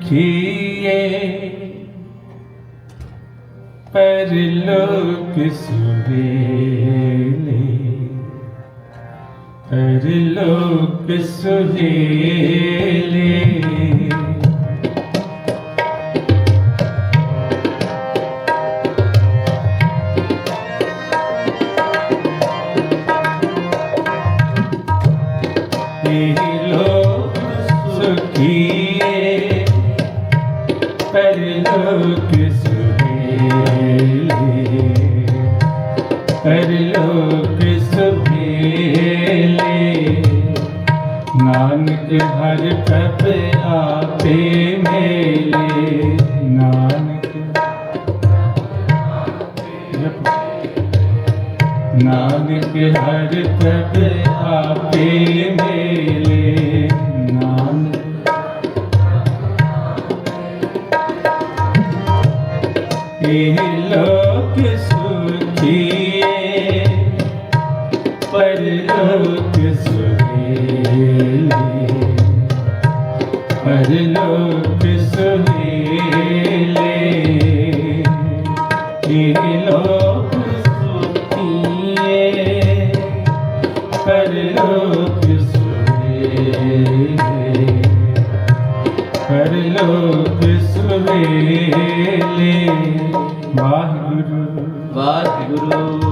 ਕੀਏ ਪਰ ਲੋਕ ਸੁਹੇਲੇ। ਪਰ ਲੋਕ ਸੁਹੇਲੇ। ਇਹ ਪਰਲੋਕ ਸੁਹੇਲੇ ਪਰਲੋਕ ਸੁਹੇਲੇ ਨਾਨਕ ਹਰ ਪ੍ਰਭ ਆਪੇ ਮੇਲੇ ਨਾਨਕ ਨਾਨਕ ਹਰ ਪ੍ਰਭ ਆਪੇ ਮੇਲੇ। ਪਰਲੋ ਕਿਸ ਵੇਲੇ ਪਰਲੋ ਕਿਸ ਵੇਲੇ ਇਹ ਲੋਕ ਸੁਖੀਏ ਵਾਹਿਗੁਰੂ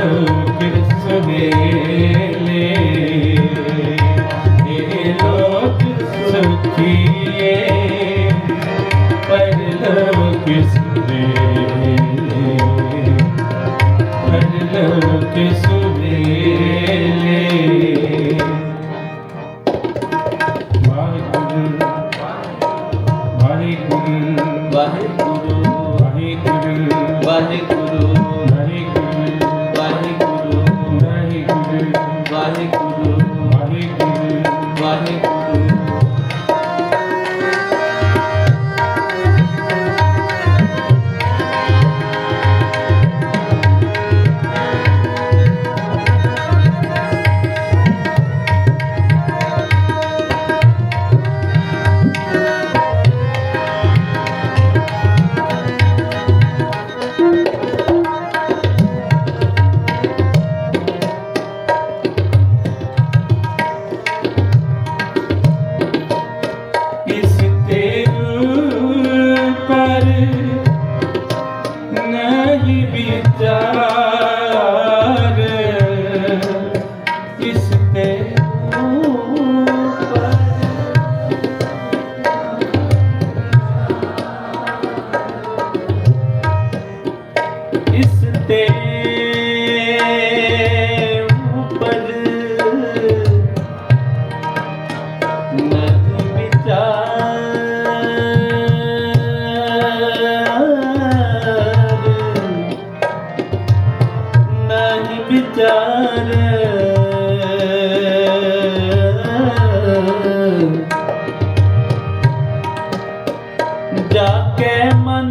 ਲੋਕ ਸਵੇਲੇ ਇਹ ਲੋਕ ਸੁਖੀਏ ਪਰ ਲੋਕ ਸਵੇਲੇ ਪਰ ਲੋਕ ਸਵੇਲੇ ਵਾਹਿਗੁਰੂ ਵਾਹਿਗੁਰੂ ਵਾਹਿਗੁਰੂ ਜਾ ਕੇ ਮਨ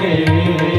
que